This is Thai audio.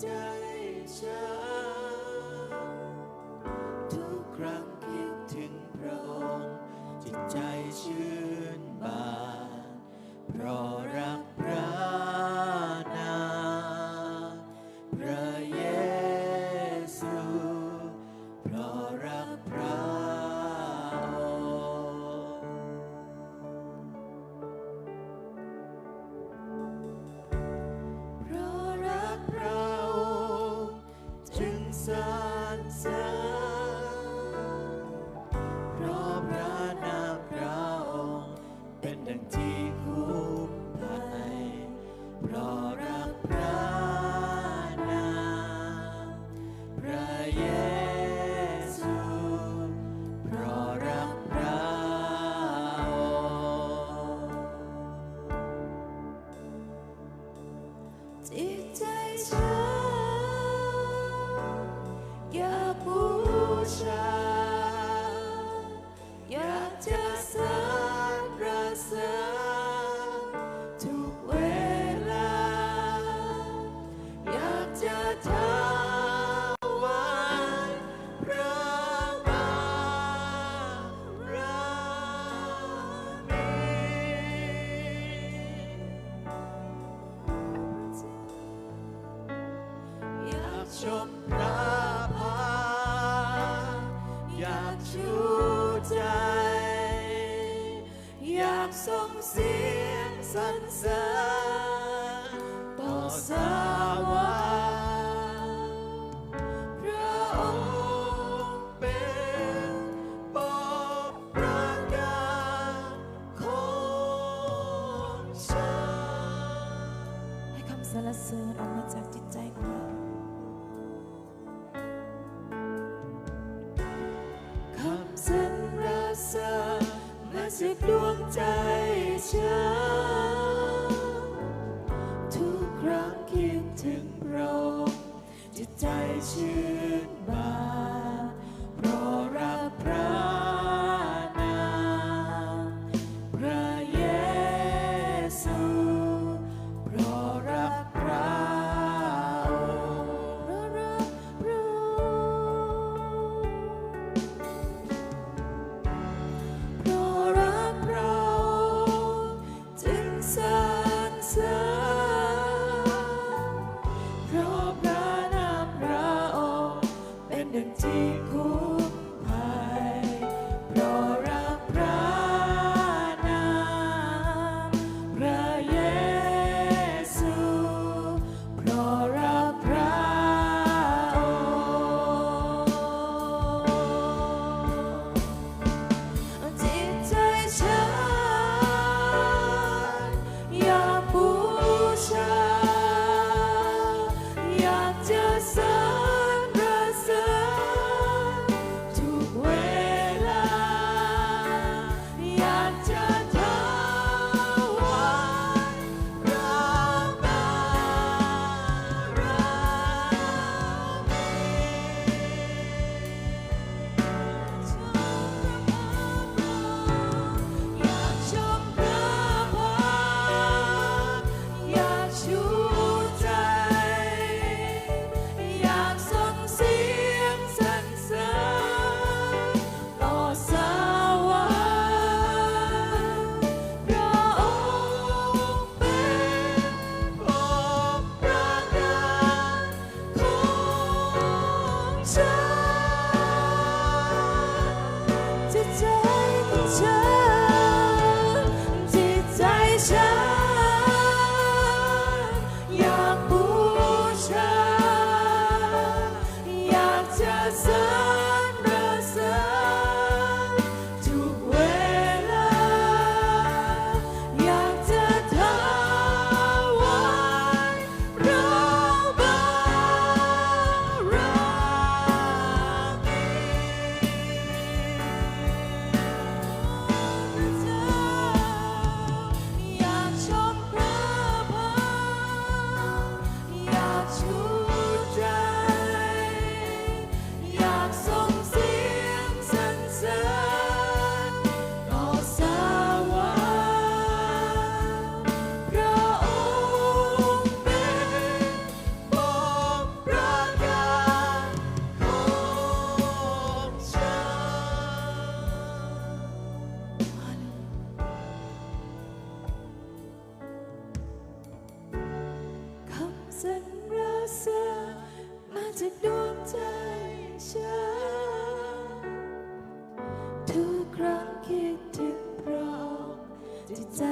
ใจฉันทุกครั้งคิดถึงพระองค์จิตใจชื่นบานเพราะรักพระนามพระเยซูเพราะรักพระองค์เพราะรักพระ บูชา อยากจะสรรเสริญทุกเวลา อยากจะถวายพระบารมีอยากชมพระากชูใจ อยากส่งเสียงสรรเสริญต่อสาวกพระองค์เป็นปกประกาของฉันให้คำสรรเสริญออกมาจากจิตใจของเรา ใจฉันทุกครั้งคิดถึงเราจิตใจชื่น sun. จันราษามาจากดวงใจฉันทุกครั้งคิดถึงพระองจิตใจ